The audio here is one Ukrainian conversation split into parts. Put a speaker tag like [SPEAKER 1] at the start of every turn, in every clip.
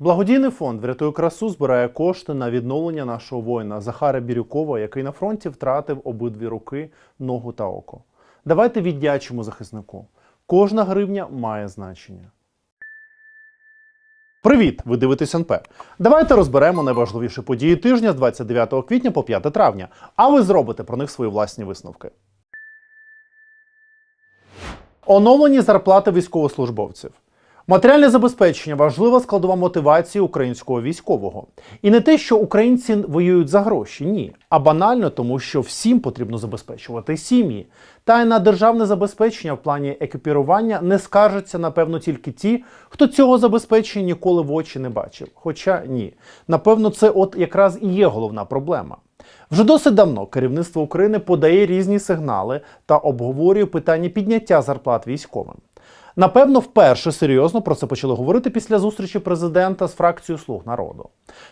[SPEAKER 1] Благодійний фонд Врятуй красу збирає кошти на відновлення нашого воїна Захара Бірюкова, який на фронті втратив обидві руки, ногу та око. Давайте віддячимо захиснику. Кожна гривня має значення. Привіт! Ви дивитесь НП. Давайте розберемо найважливіші події тижня з 29 квітня по 5 травня, а ви зробите про них свої власні висновки. Оновлені зарплати військовослужбовців. Матеріальне забезпечення важлива складова мотивації українського військового. І не те, що українці воюють за гроші, ні, а банально тому, що всім потрібно забезпечувати сім'ї. Та й на державне забезпечення в плані екіпірування не скаржаться, напевно, тільки ті, хто цього забезпечення ніколи в очі не бачив. Хоча ні, напевно, це от якраз і є головна проблема. Вже досить давно керівництво України подає різні сигнали та обговорює питання підняття зарплат військовим. Напевно, вперше серйозно про це почали говорити після зустрічі президента з фракцією Слуг народу.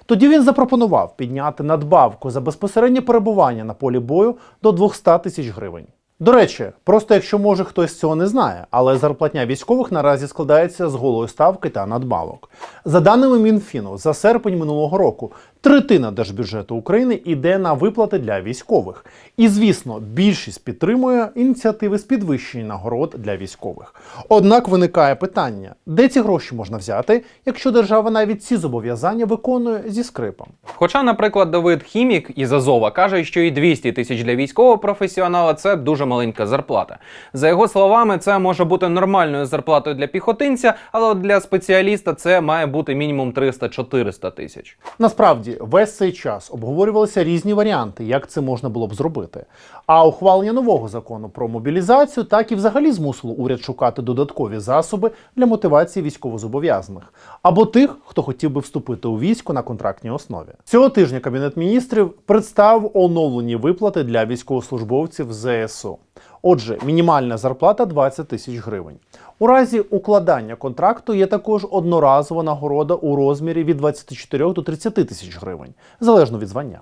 [SPEAKER 1] Тоді він запропонував підняти надбавку за безпосереднє перебування на полі бою до 200 тисяч гривень. До речі, просто якщо може хтось цього не знає, але зарплатня військових наразі складається з голої ставки та надбавок. За даними Мінфіну, за серпень минулого року третина держбюджету України йде на виплати для військових. І звісно, більшість підтримує ініціативи з підвищення нагород для військових. Однак виникає питання, де ці гроші можна взяти, якщо держава навіть ці зобов'язання виконує зі скрипом.
[SPEAKER 2] Хоча, наприклад, Давид Хімік із Азова каже, що і 200 тисяч для військового професіонала це дуже маленька зарплата. За його словами, це може бути нормальною зарплатою для піхотинця, але для спеціаліста це має бути мінімум 300-400 тисяч.
[SPEAKER 1] Насправді, весь цей час обговорювалися різні варіанти, як це можна було б зробити. А ухвалення нового закону про мобілізацію так і взагалі змусило уряд шукати додаткові засоби для мотивації військовозобов'язаних або тих, хто хотів би вступити у військо на контрактній основі. Цього тижня Кабінет міністрів представив оновлені виплати для військовослужбовців ЗСУ. Отже, мінімальна зарплата 20 тисяч гривень. У разі укладання контракту є також одноразова нагорода у розмірі від 24 до 30 тисяч гривень, залежно від звання.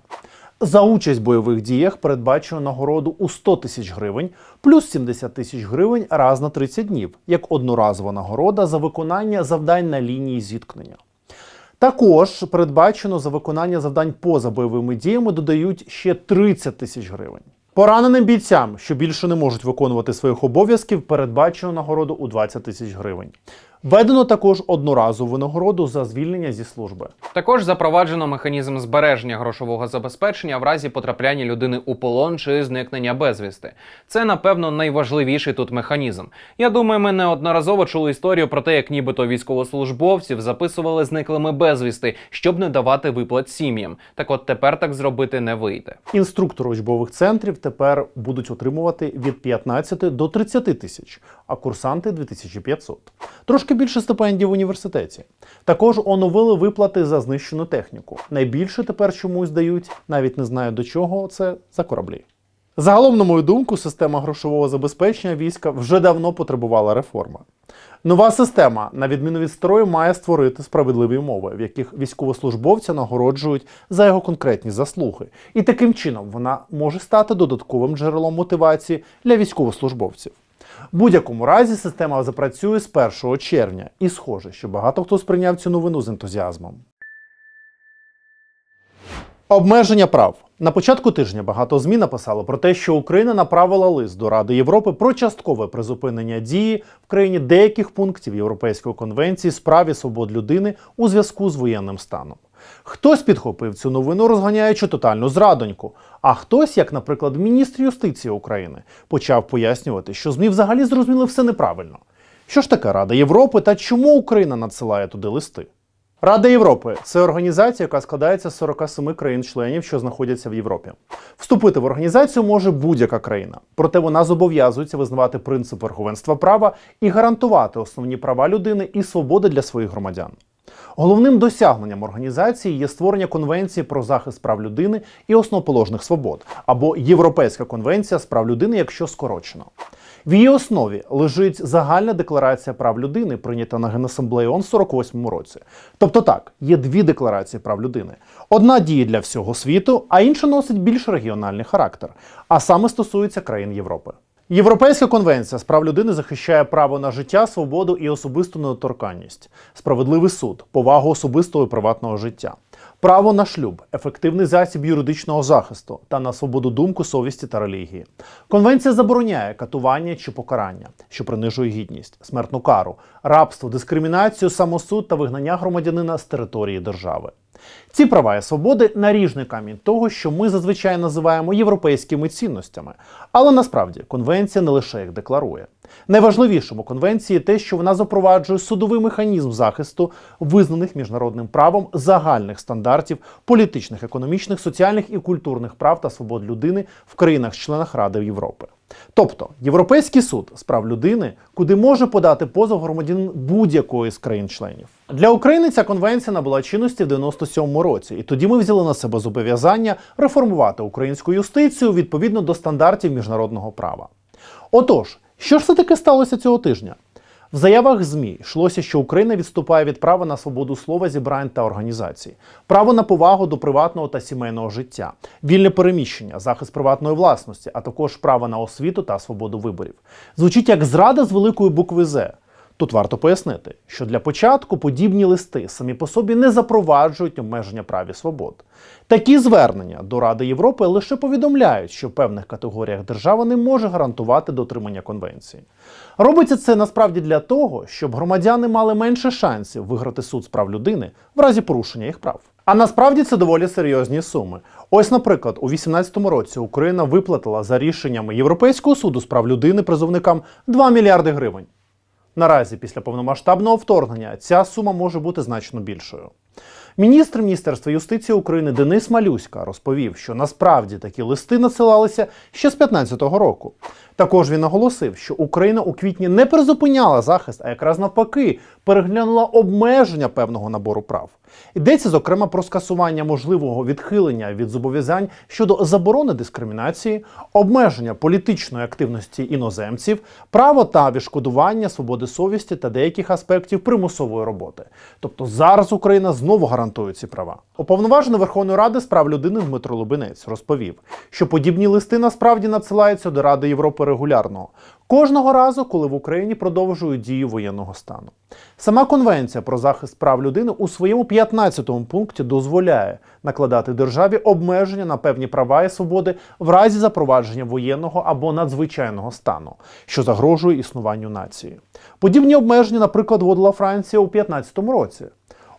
[SPEAKER 1] За участь в бойових діях передбачено нагороду у 100 тисяч гривень плюс 70 тисяч гривень раз на 30 днів, як одноразова нагорода за виконання завдань на лінії зіткнення. Також передбачено за виконання завдань поза бойовими діями додають ще 30 тисяч гривень. Пораненим бійцям, що більше не можуть виконувати своїх обов'язків, передбачено нагороду у 20 тисяч гривень. Введено також одноразову нагороду за звільнення зі служби.
[SPEAKER 2] Також запроваджено механізм збереження грошового забезпечення в разі потрапляння людини у полон чи зникнення безвісти. Це, напевно, найважливіший тут механізм. Я думаю, ми неодноразово чули історію про те, як нібито військовослужбовців записували зниклими безвісти, щоб не давати виплат сім'ям. Так от тепер так зробити не вийде.
[SPEAKER 1] Інструктори учбових центрів тепер будуть отримувати від 15 до 30 тисяч, а курсанти 2500. Трошки більше стипендій в університеті. Також оновили виплати за знищену техніку. Найбільше тепер чомусь дають, навіть не знаю до чого це за кораблі. Загалом, на мою думку, система грошового забезпечення війська вже давно потребувала реформи. Нова система, на відміну від старої, має створити справедливі умови, в яких військовослужбовця нагороджують за його конкретні заслуги. І таким чином вона може стати додатковим джерелом мотивації для військовослужбовців. В будь-якому разі система запрацює з 1 червня, і схоже, що багато хто сприйняв цю новину з ентузіазмом. Обмеження прав на початку тижня багато змі написало про те, що Україна направила лист до Ради Європи про часткове призупинення дії в країні деяких пунктів Європейської конвенції з прав і свобод людини у зв'язку з воєнним станом. Хтось підхопив цю новину, розганяючи тотальну зрадоньку. А хтось, як, наприклад, міністр юстиції України, почав пояснювати, що ЗМІ взагалі зрозуміли все неправильно. Що ж таке Рада Європи та чому Україна надсилає туди листи? Рада Європи це організація, яка складається з 47 країн-членів, що знаходяться в Європі. Вступити в організацію може будь-яка країна, проте вона зобов'язується визнавати принцип верховенства права і гарантувати основні права людини і свободи для своїх громадян. Головним досягненням організації є створення конвенції про захист прав людини і основоположних свобод або Європейська конвенція з прав людини, якщо скорочено. В її основі лежить загальна декларація прав людини, прийнята на Генасамблеї ООН в 48 році. Тобто так, є дві декларації прав людини. Одна діє для всього світу, а інша носить більш регіональний характер, а саме стосується країн Європи. Європейська конвенція з прав людини захищає право на життя, свободу і особисту недоторканність, справедливий суд, повагу особистого і приватного життя, право на шлюб, ефективний засіб юридичного захисту та на свободу думку, совісті та релігії. Конвенція забороняє катування чи покарання, що принижує гідність, смертну кару, рабство, дискримінацію, самосуд та вигнання громадянина з території держави. Ці права і свободи наріжний камінь того, що ми зазвичай називаємо європейськими цінностями. Але насправді конвенція не лише їх декларує. Найважливішим у конвенції те, що вона запроваджує судовий механізм захисту визнаних міжнародним правом загальних стандартів політичних, економічних, соціальних і культурних прав та свобод людини в країнах-членах Ради Європи. Тобто Європейський суд з прав людини, куди може подати позов громадянин будь-якої з країн-членів. Для України ця конвенція набула чинності в 97-му році, і тоді ми взяли на себе зобов'язання реформувати українську юстицію відповідно до стандартів міжнародного права. Отож, що ж все таки сталося цього тижня? В заявах ЗМІ йшлося, що Україна відступає від права на свободу слова, зібрань та організацій, право на повагу до приватного та сімейного життя, вільне переміщення, захист приватної власності, а також право на освіту та свободу виборів. Звучить як зрада з великої букви З. Тут варто пояснити, що для початку подібні листи самі по собі не запроваджують обмеження прав і свобод. Такі звернення до Ради Європи лише повідомляють, що в певних категоріях держава не може гарантувати дотримання конвенції. Робиться це насправді для того, щоб громадяни мали менше шансів виграти суд з прав людини в разі порушення їх прав. А насправді це доволі серйозні суми. Ось, наприклад, у 2018 році Україна виплатила за рішеннями Європейського суду з прав людини призовникам 2 мільярди гривень. Наразі, після повномасштабного вторгнення, ця сума може бути значно більшою. Міністр Міністерства юстиції України Денис Малюська розповів, що насправді такі листи надсилалися ще з 2015 року. Також він наголосив, що Україна у квітні не призупиняла захист, а якраз навпаки переглянула обмеження певного набору прав. Йдеться зокрема про скасування можливого відхилення від зобов'язань щодо заборони дискримінації, обмеження політичної активності іноземців, право та відшкодування свободи совісті та деяких аспектів примусової роботи. Тобто зараз Україна знову гарантує ці права. Уповноважений Верховної Ради з прав людини Дмитро Лубинець розповів, що подібні листи насправді надсилаються до Ради Європи регулярно. Кожного разу, коли в Україні продовжують дію воєнного стану. Сама конвенція про захист прав людини у своєму 15 пункті дозволяє накладати державі обмеження на певні права і свободи в разі запровадження воєнного або надзвичайного стану, що загрожує існуванню нації. Подібні обмеження, наприклад, вводила Франція у 15 році.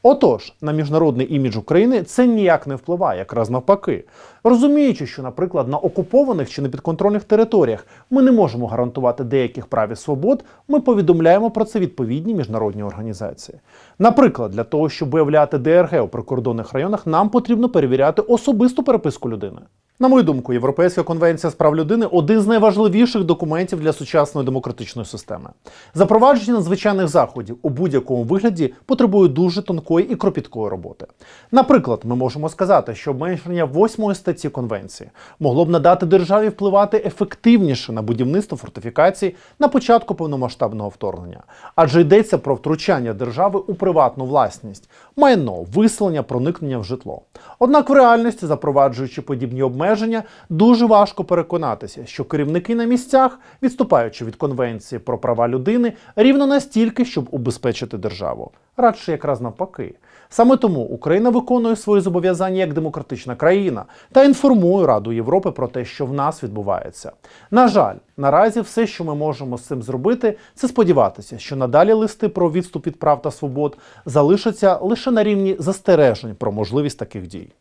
[SPEAKER 1] Отож, на міжнародний імідж України це ніяк не впливає, якраз навпаки. Розуміючи, що, наприклад, на окупованих чи непідконтрольних територіях ми не можемо гарантувати деяких прав і свобод, ми повідомляємо про це відповідні міжнародні організації. Наприклад, для того, щоб виявляти ДРГ у прикордонних районах, нам потрібно перевіряти особисту переписку людини. На мою думку, Європейська конвенція з прав людини один з найважливіших документів для сучасної демократичної системи. Запровадження надзвичайних заходів у будь-якому вигляді потребує дуже тонкої і кропіткої роботи. Наприклад, ми можемо сказати, що обмеження восьмої статті конвенції могло б надати державі впливати ефективніше на будівництво фортифікацій на початку повномасштабного вторгнення, адже йдеться про втручання держави у приватну власність, майно, виселення, проникнення в житло. Однак в реальності, запроваджуючи подібні обмеження, дуже важко переконатися, що керівники на місцях, відступаючи від конвенції про права людини, рівно настільки, щоб убезпечити державу. Радше якраз навпаки. Саме тому Україна виконує свої зобов'язання як демократична країна та інформує Раду Європи про те, що в нас відбувається. На жаль, наразі все, що ми можемо з цим зробити, це сподіватися, що надалі листи про відступ від прав та свобод залишаться лише на рівні застережень про можливість таких дій.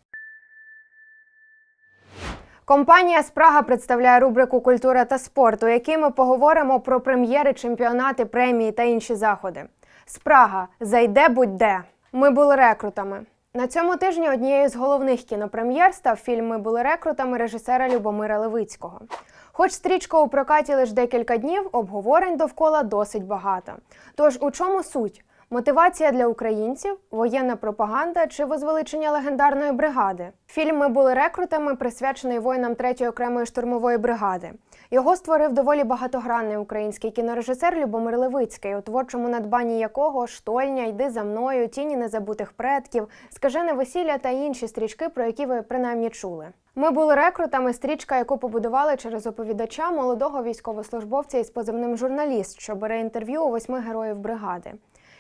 [SPEAKER 3] Компанія Спрага представляє рубрику Культура та спорт, у якій ми поговоримо про прем'єри, чемпіонати, премії та інші заходи. Спрага зайде будь-де. Ми були рекрутами. На цьому тижні однією з головних кінопрем'єр став фільм Ми були рекрутами режисера Любомира Левицького. Хоч стрічка у прокаті лише декілька днів, обговорень довкола досить багато. Тож у чому суть? Мотивація для українців, воєнна пропаганда чи возвеличення легендарної бригади. Фільм Ми були рекрутами, присвячений воїнам 3-ї окремої штурмової бригади. Його створив доволі багатогранний український кінорежисер Любомир Левицький, у творчому надбанні якого штольня, йди за мною, тіні незабутих предків, скажене весілля та інші стрічки, про які ви принаймні чули. Ми були рекрутами, стрічка, яку побудували через оповідача молодого військовослужбовця із позивним журналіст, що бере інтерв'ю у восьми героїв бригади.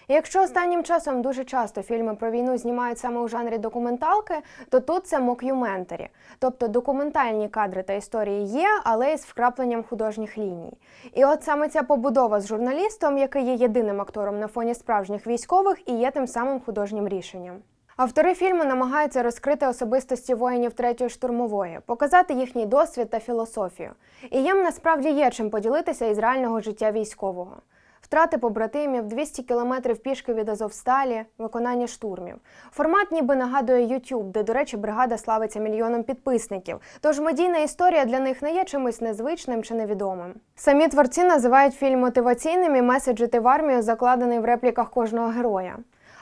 [SPEAKER 3] Якщо останнім часом дуже часто фільми про війну знімають саме у жанрі документалки, то тут це мокюментарі, тобто документальні кадри та історії є, але із вкрапленням художніх ліній. І от саме ця побудова з журналістом, який є єдиним актором на фоні справжніх військових, і є тим самим художнім рішенням. Автори фільму намагаються розкрити особистості воїнів третьої штурмової, показати їхній досвід та філософію. І їм насправді є чим поділитися із реального життя військового. Втрати побратимів, 200 кілометрів пішки від Азовсталі, виконання штурмів. Формат ніби нагадує YouTube, де, до речі, бригада славиться мільйоном підписників. Тож медійна історія для них не є чимось незвичним чи невідомим. Самі творці називають фільм мотиваційним і меседж «Іти в армію закладений в репліках кожного героя.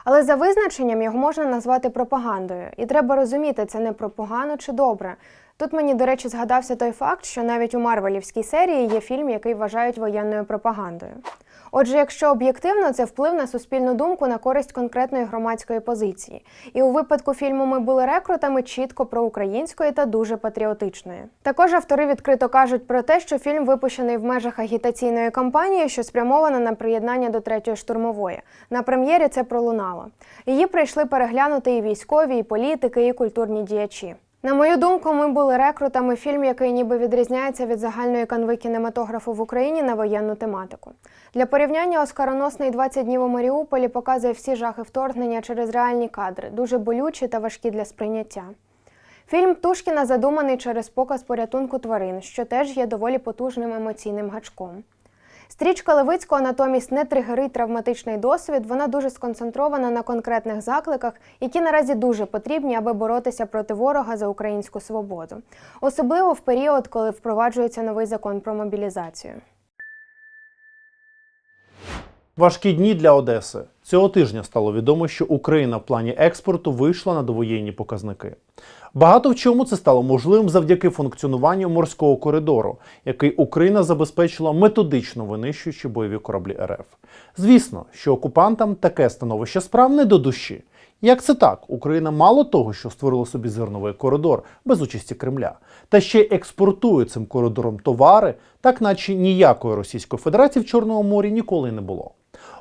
[SPEAKER 3] Але за визначенням його можна назвати пропагандою, і треба розуміти, це не про погано чи добре. Тут мені, до речі, згадався той факт, що навіть у Марвелівській серії є фільм, який вважають воєнною пропагандою. Отже, якщо об'єктивно, це вплив на суспільну думку на користь конкретної громадської позиції. І у випадку фільму Ми були рекрутами чітко проукраїнської та дуже патріотичної. Також автори відкрито кажуть про те, що фільм випущений в межах агітаційної кампанії, що спрямована на приєднання до третьої штурмової. На прем'єрі це пролунало. Її прийшли переглянути і військові, і політики, і культурні діячі. На мою думку, ми були рекрутами фільм, який ніби відрізняється від загальної канви кінематографу в Україні на воєнну тематику. Для порівняння оскароносний «20 днів у Маріуполі показує всі жахи вторгнення через реальні кадри, дуже болючі та важкі для сприйняття. Фільм Птушкіна задуманий через показ порятунку тварин, що теж є доволі потужним емоційним гачком. Стрічка Левицького натомість не тригерить травматичний досвід, вона дуже сконцентрована на конкретних закликах, які наразі дуже потрібні, аби боротися проти ворога за українську свободу, особливо в період, коли впроваджується новий закон про мобілізацію.
[SPEAKER 1] Важкі дні для Одеси. Цього тижня стало відомо, що Україна в плані експорту вийшла на довоєнні показники. Багато в чому це стало можливим завдяки функціонуванню морського коридору, який Україна забезпечила методично винищуючи бойові кораблі РФ. Звісно, що окупантам таке становище справ не до душі. Як це так? Україна мало того, що створила собі зерновий коридор без участі Кремля, та ще й експортує цим коридором товари, так наче ніякої Російської Федерації в Чорному морі ніколи не було.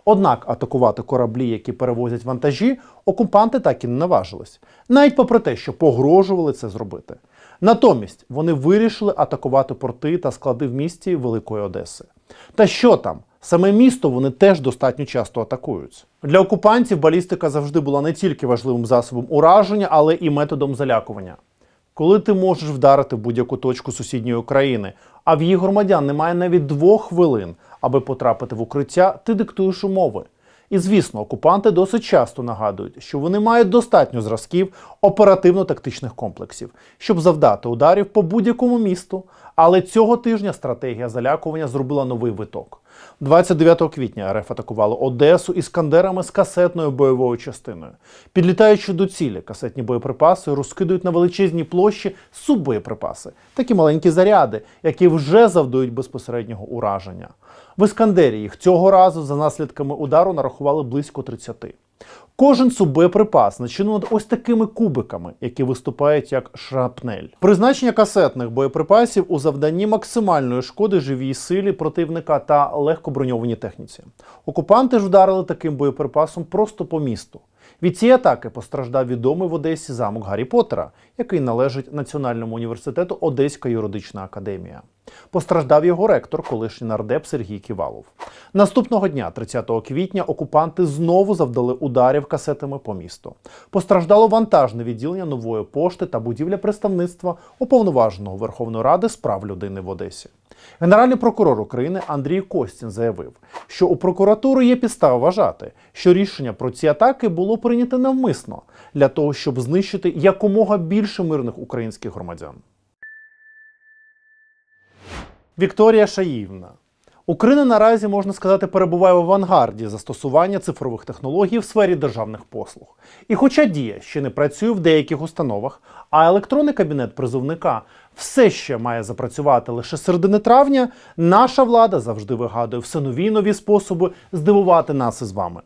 [SPEAKER 1] Однак атакувати кораблі, які перевозять вантажі, окупанти так і не наважились, навіть попри те, що погрожували це зробити. Натомість вони вирішили атакувати порти та склади в місті Великої Одеси. Та що там? Саме місто вони теж достатньо часто атакують. Для окупантів балістика завжди була не тільки важливим засобом ураження, але і методом залякування. Коли ти можеш вдарити будь-яку точку сусідньої країни, а в її громадян немає навіть двох хвилин, аби потрапити в укриття, ти диктуєш умови. І звісно, окупанти досить часто нагадують, що вони мають достатньо зразків оперативно-тактичних комплексів, щоб завдати ударів по будь-якому місту. Але цього тижня стратегія залякування зробила новий виток. 29 квітня РФ атакували Одесу іскандерами з касетною бойовою частиною. Підлітаючи до цілі, касетні боєприпаси розкидують на величезній площі суббоєприпаси, такі маленькі заряди, які вже завдають безпосереднього ураження. В Іскандері їх цього разу за наслідками удару нарахували близько 30. Кожен суббоєприпас начинено ось такими кубиками, які виступають як шрапнель. Призначення касетних боєприпасів у завданні максимальної шкоди живій силі противника та легкоброньованій техніці. Окупанти ж вдарили таким боєприпасом просто по місту. Від цієї атаки постраждав відомий в Одесі замок Гаррі Поттера, який належить Національному університету Одеська юридична академія. Постраждав його ректор, колишній нардеп Сергій Ківалов. Наступного дня, 30 квітня, окупанти знову завдали ударів касетами по місту. Постраждало вантажне відділення нової пошти та будівля представництва уповноваженого Верховної Ради з прав людини в Одесі. Генеральний прокурор України Андрій Костін заявив, що у прокуратури є підстава вважати, що рішення про ці атаки було прийнято навмисно для того, щоб знищити якомога більше мирних українських громадян. Вікторія Шаївна. Україна наразі можна сказати перебуває в авангарді застосування цифрових технологій в сфері державних послуг. І хоча дія ще не працює в деяких установах, а електронний кабінет призовника все ще має запрацювати лише середини травня, наша влада завжди вигадує все нові й нові способи здивувати нас із вами.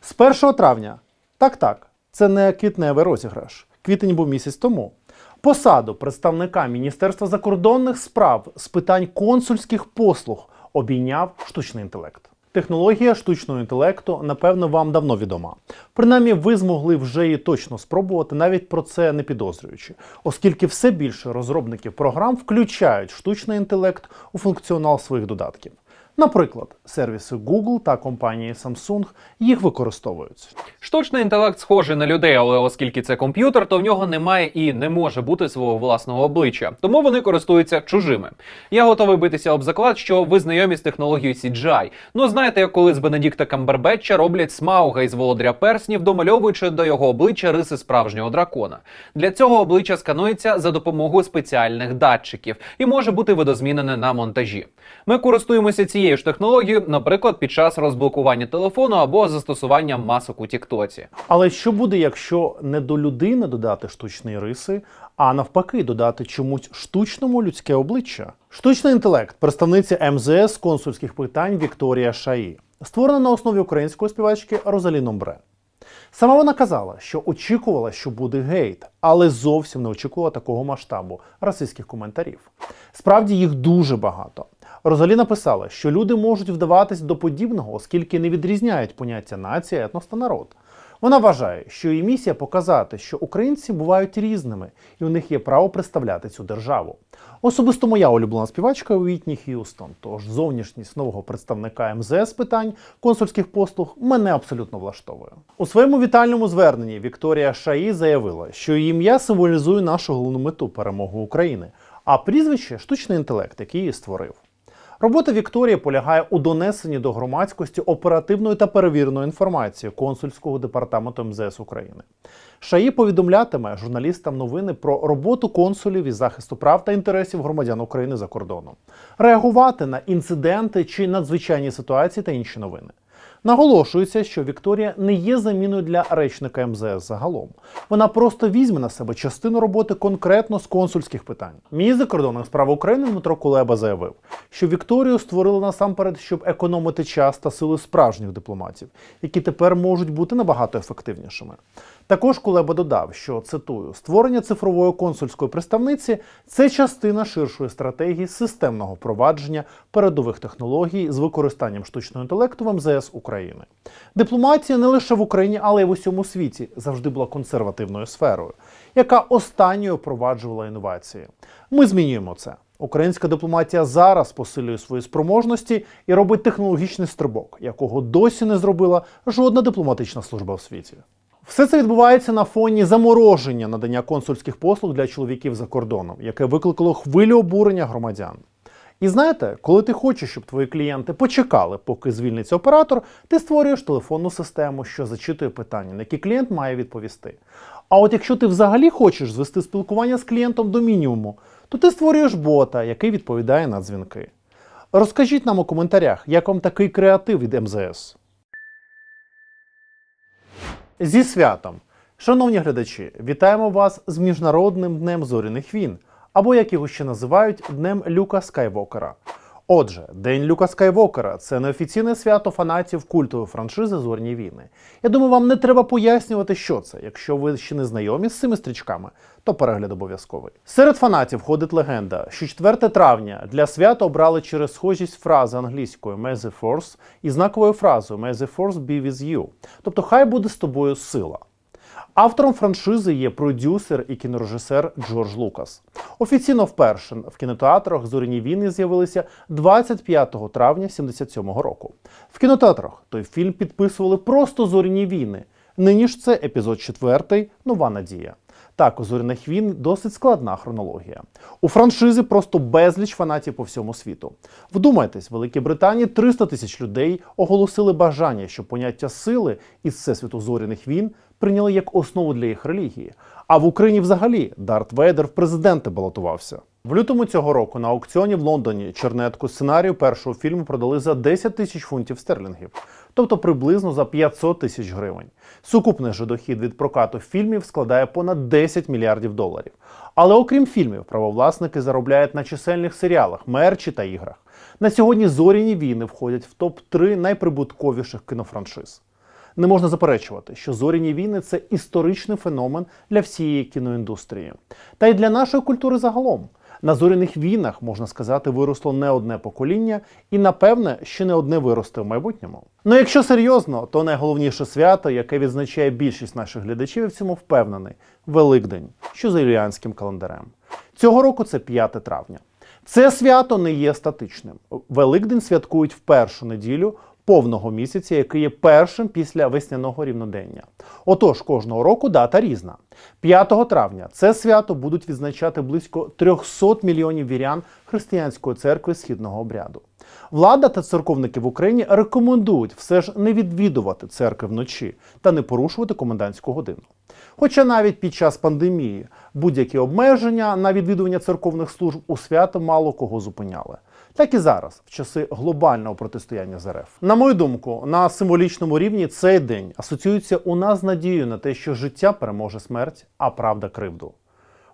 [SPEAKER 1] З 1 травня, так так, це не квітневий розіграш. Квітень був місяць тому. Посаду представника Міністерства закордонних справ з питань консульських послуг обійняв штучний інтелект. Технологія штучного інтелекту, напевно, вам давно відома. Принаймні, ви змогли вже її точно спробувати, навіть про це не підозрюючи, оскільки все більше розробників програм включають штучний інтелект у функціонал своїх додатків. Наприклад, сервіси Google та компанії Samsung їх використовують.
[SPEAKER 2] Штучний інтелект схожий на людей, але оскільки це комп'ютер, то в нього немає і не може бути свого власного обличчя, тому вони користуються чужими. Я готовий битися об заклад, що ви знайомі з технологією CGI. Ну знаєте, як коли з Бенедікта Камбербетча роблять смауга із володаря перснів, домальовуючи до його обличчя риси справжнього дракона. Для цього обличчя сканується за допомогою спеціальних датчиків і може бути видозмінене на монтажі. Ми користуємося цією ж технологією, наприклад, під час розблокування телефону або застосування масок у Тіктоці.
[SPEAKER 1] Але що буде, якщо не до людини додати штучні риси, а навпаки, додати чомусь штучному людське обличчя? Штучний інтелект, представниця МЗС консульських питань Вікторія Шаї, створена на основі української співачки Розалі Номбре. Сама вона казала, що очікувала, що буде гейт, але зовсім не очікувала такого масштабу расистських коментарів. Справді їх дуже багато. Розалі написала, що люди можуть вдаватись до подібного, оскільки не відрізняють поняття нація, етнос та народ. Вона вважає, що її місія показати, що українці бувають різними, і у них є право представляти цю державу. Особисто моя улюблена співачка Уітні Х'юстон, тож зовнішність нового представника МЗС питань консульських послуг мене абсолютно влаштовує. У своєму вітальному зверненні Вікторія Шаї заявила, що її ім'я символізує нашу головну мету перемогу України, а прізвище штучний інтелект, який її створив. Робота Вікторії полягає у донесенні до громадськості оперативної та перевіреної інформації консульського департаменту МЗС України. Шаї повідомлятиме журналістам новини про роботу консулів із захисту прав та інтересів громадян України за кордоном, реагувати на інциденти чи надзвичайні ситуації та інші новини. Наголошується, що Вікторія не є заміною для речника МЗС загалом. Вона просто візьме на себе частину роботи конкретно з консульських питань. Міністр закордонних справ України Дмитро Кулеба заявив, що Вікторію створили насамперед, щоб економити час та сили справжніх дипломатів, які тепер можуть бути набагато ефективнішими. Також Кулеба додав, що цитую: створення цифрової консульської представниці це частина ширшої стратегії системного впровадження передових технологій з використанням штучного інтелекту в МЗС України. Дипломатія не лише в Україні, але й в усьому світі завжди була консервативною сферою, яка останньою впроваджувала інновації. Ми змінюємо це. Українська дипломатія зараз посилює свої спроможності і робить технологічний стрибок, якого досі не зробила жодна дипломатична служба в світі. Все це відбувається на фоні замороження надання консульських послуг для чоловіків за кордоном, яке викликало хвилю обурення громадян. І знаєте, коли ти хочеш, щоб твої клієнти почекали, поки звільниться оператор, ти створюєш телефонну систему, що зачитує питання, на які клієнт має відповісти. А от якщо ти взагалі хочеш звести спілкування з клієнтом до мінімуму, то ти створюєш бота, який відповідає на дзвінки. Розкажіть нам у коментарях, як вам такий креатив від МЗС. Зі святом! Шановні глядачі, вітаємо вас з Міжнародним днем зоряних війн, або як його ще називають Днем Люка Скайвокера. Отже, День Люка Скайвокера це неофіційне свято фанатів культової франшизи Зорні війни. Я думаю, вам не треба пояснювати, що це. Якщо ви ще не знайомі з цими стрічками, то перегляд обов'язковий. Серед фанатів ходить легенда, що 4 травня для свята обрали через схожість фрази англійською «May the Force» і знаковою фразою «May the Force be with you», тобто хай буде з тобою сила. Автором франшизи є продюсер і кінорежисер Джордж Лукас. Офіційно вперше в кінотеатрах зоряні війни з'явилися 25 травня 77-го року. В кінотеатрах той фільм підписували просто зоряні війни. Нині ж це епізод 4 Нова надія. Так, у зоряних війн досить складна хронологія. У франшизи просто безліч фанатів по всьому світу. Вдумайтесь, в Великій Британії 300 тисяч людей оголосили бажання, що поняття сили із всесвіту зоряних війн прийняли як основу для їх релігії. А в Україні взагалі Дарт Вейдер в президенти балотувався. В лютому цього року на аукціоні в Лондоні чернетку сценарію першого фільму продали за 10 тисяч фунтів стерлінгів, тобто приблизно за 500 тисяч гривень. Сукупний же дохід від прокату фільмів складає понад 10 мільярдів доларів. Але окрім фільмів, правовласники заробляють на чисельних серіалах, мерчі та іграх. На сьогодні зоряні війни входять в топ 3 найприбутковіших кінофраншиз. Не можна заперечувати, що зоряні війни це історичний феномен для всієї кіноіндустрії, та й для нашої культури загалом. На зоряних війнах, можна сказати, виросло не одне покоління, і напевне ще не одне виросте в майбутньому. Ну якщо серйозно, то найголовніше свято, яке відзначає більшість наших глядачів, в цьому впевнений Великдень, що за юліанським календарем. Цього року це 5 травня. Це свято не є статичним. Великдень святкують в першу неділю повного місяця, який є першим після весняного рівнодення. Отож, кожного року дата різна. 5 травня це свято будуть відзначати близько 300 мільйонів вірян християнської церкви східного обряду. Влада та церковники в Україні рекомендують все ж не відвідувати церкви вночі та не порушувати комендантську годину. Хоча навіть під час пандемії будь-які обмеження на відвідування церковних служб у свято мало кого зупиняли. Так і зараз, в часи глобального протистояння з РФ. На мою думку, на символічному рівні цей день асоціюється у нас надією на те, що життя переможе смерть, а правда кривду.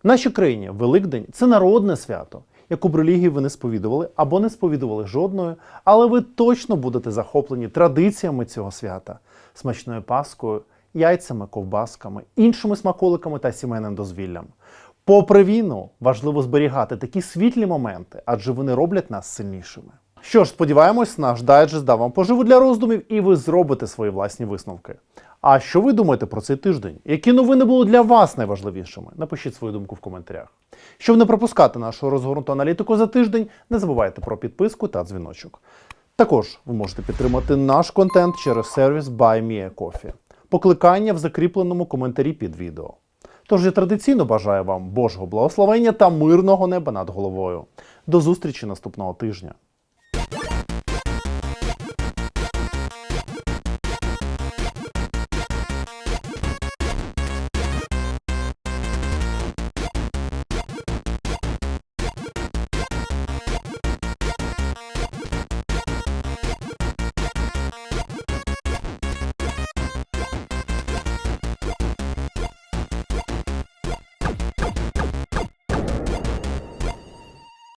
[SPEAKER 1] В нашій країні Великдень це народне свято, яку б релігію ви не сповідували або не сповідували жодною, але ви точно будете захоплені традиціями цього свята, смачною паскою, яйцями, ковбасками, іншими смаколиками та сімейним дозвіллям. Попри війну, важливо зберігати такі світлі моменти, адже вони роблять нас сильнішими. Що ж, сподіваємось, наш дайджест дав вам поживу для роздумів, і ви зробите свої власні висновки. А що ви думаєте про цей тиждень? Які новини були для вас найважливішими? Напишіть свою думку в коментарях. Щоб не пропускати нашу розгорнуту аналітику за тиждень, не забувайте про підписку та дзвіночок. Також ви можете підтримати наш контент через сервіс BuyMeACoffee. Покликання в закріпленому коментарі під відео. Тож я традиційно бажаю вам Божого благословення та мирного неба над головою. До зустрічі наступного тижня.